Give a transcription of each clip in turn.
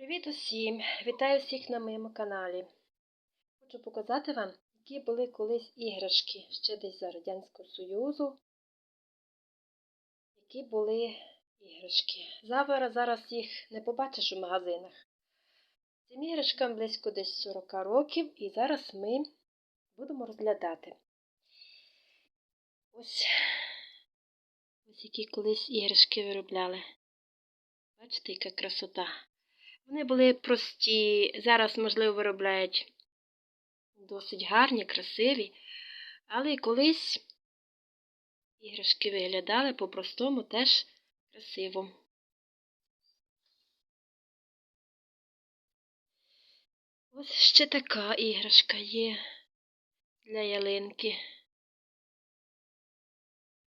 Привіт усім! Вітаю всіх на моєму каналі. Хочу показати вам, які були колись іграшки ще десь за Радянського Союзу. Які були іграшки. Зараз, зараз їх не побачиш у магазинах. Цим іграшкам близько десь 40 років, і зараз ми будемо розглядати. Ось, ось які колись іграшки виробляли. Бачите, яка красота. Вони були прості, зараз, можливо, виробляють досить гарні, красиві, але і колись іграшки виглядали по-простому теж красиво. Ось ще така іграшка є для ялинки.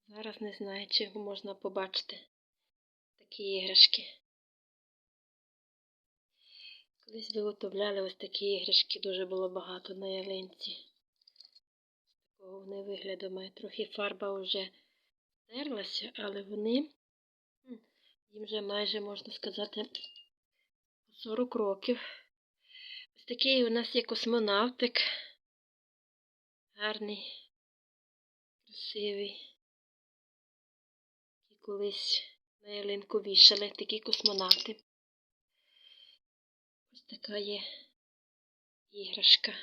Зараз не знаю, чи його можна побачити. Такі іграшки. Колись виготовляли ось такі іграшки, дуже було багато на ялинці. З такого вони вигляду мають. Трохи фарба вже стерлася, але вони, їм вже майже, можна сказати, 40 років. Ось такий у нас є космонавтик. Гарний, красивий. І колись на ялинку вішали такі космонавти. Така є іграшка.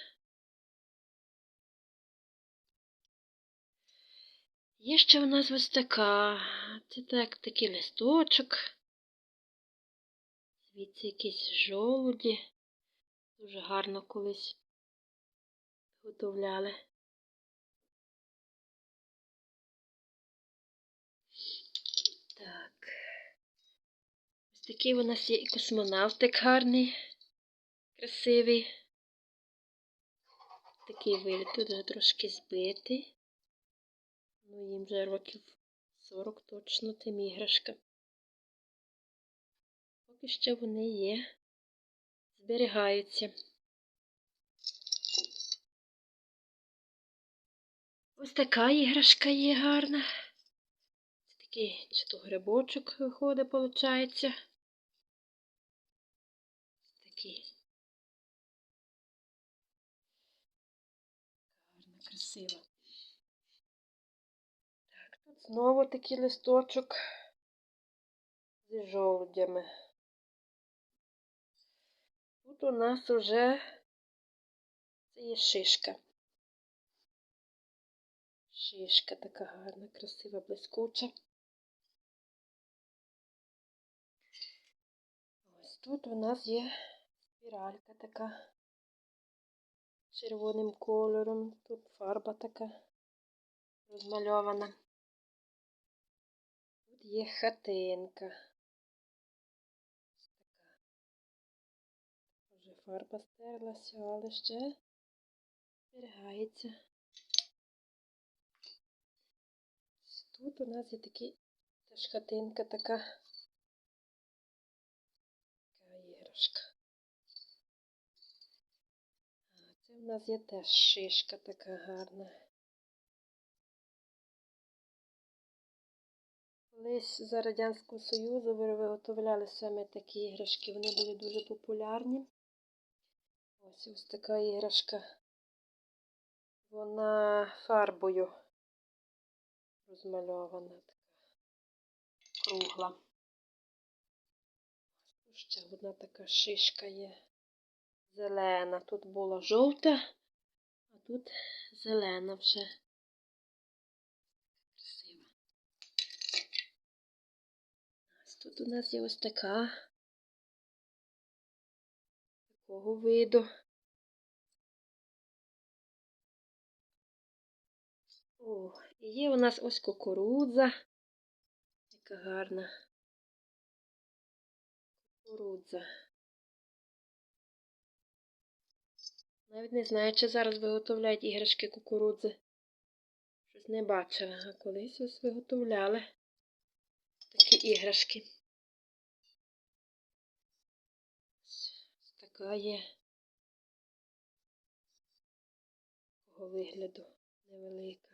Є ще у нас ось така. Це так, такий листочок. Звідси якісь жолуді. Дуже гарно колись готовляли. Так. Ось такий у нас є і космонавтик гарний красивий. Такий вигляд тут вже трошки збитий. Ну, їм вже років 40 точно тим іграшка. Поки що вони є, зберігаються. Ось така іграшка є гарна. Це такий чи то грибочок виходить, виходить. Гарна, красива. Так, тут знову такий листочок зі жолудями. Тут у нас уже це є шишка. Шишка така гарна, красива, блискуча. Ось тут у нас є спіралька така червоним кольором. Тут фарба така розмальована. Тут є хатинка. Вже фарба стерлася, але ще зберігається. Тут у нас є такі теж хатинка така. Така іграшка. В нас є теж шишка така гарна. Колись за Радянського Союзу виготовляли саме такі іграшки, вони були дуже популярні. Ось ось така іграшка. Вона фарбою розмальована така кругла. Ще одна така шишка є зелена. Тут була жовта, а тут зелена вже. Красива. Тут у нас є ось така. Такого виду. О, і є у нас ось кукурудза. Яка гарна. Кукурудза. Навіть не знаю, чи зараз виготовляють іграшки кукурудзи. Щось не бачила, а колись ось виготовляли такі іграшки. Ось така є такого вигляду невелика.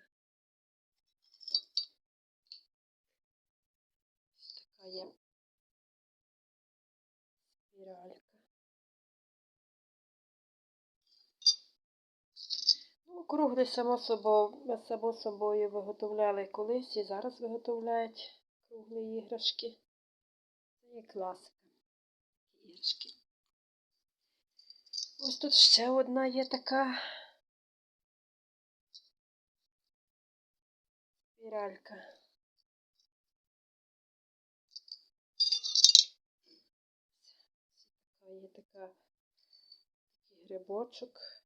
Ось така є спіралька. Круглі само собою, само собою виготовляли колись і зараз виготовляють круглі іграшки. Це є класика. Іграшки. Ось тут ще одна є така спіралька. Є така такий грибочок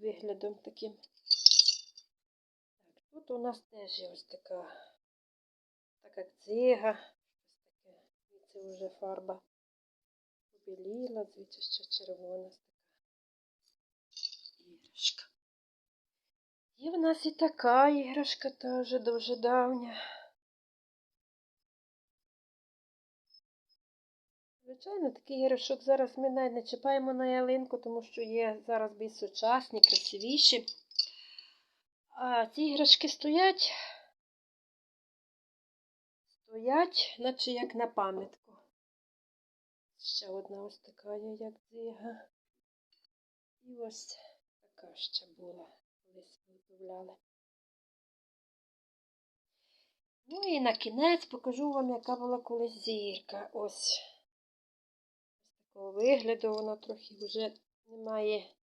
виглядом таким. Так, тут у нас теж є ось така, така дзига. Ось таке. І це вже фарба побіліла, звідси ще червона така іграшка. Є в нас і така іграшка теж дуже давня. Звичайно, такий іграшок зараз ми навіть не чіпаємо на ялинку, тому що є зараз більш сучасні, красивіші. А ці іграшки стоять, стоять, наче як на пам'ятку. Ще одна ось така є, як дзига. І ось така ще була, колись виготовляли. Ну і на кінець покажу вам, яка була колись зірка. Ось. Такого вигляду вона трохи вже немає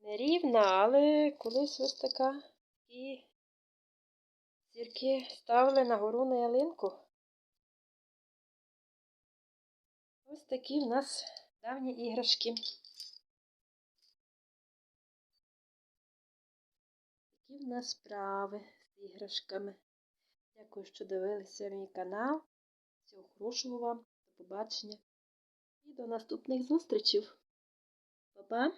нерівна, але колись ось така і зірки ставили на гору на ялинку. Ось такі в нас давні іграшки. Такі в нас справи з іграшками. Дякую, що дивилися мій канал. Всього хорошого вам, побачення і до наступних зустрічів. Па-па!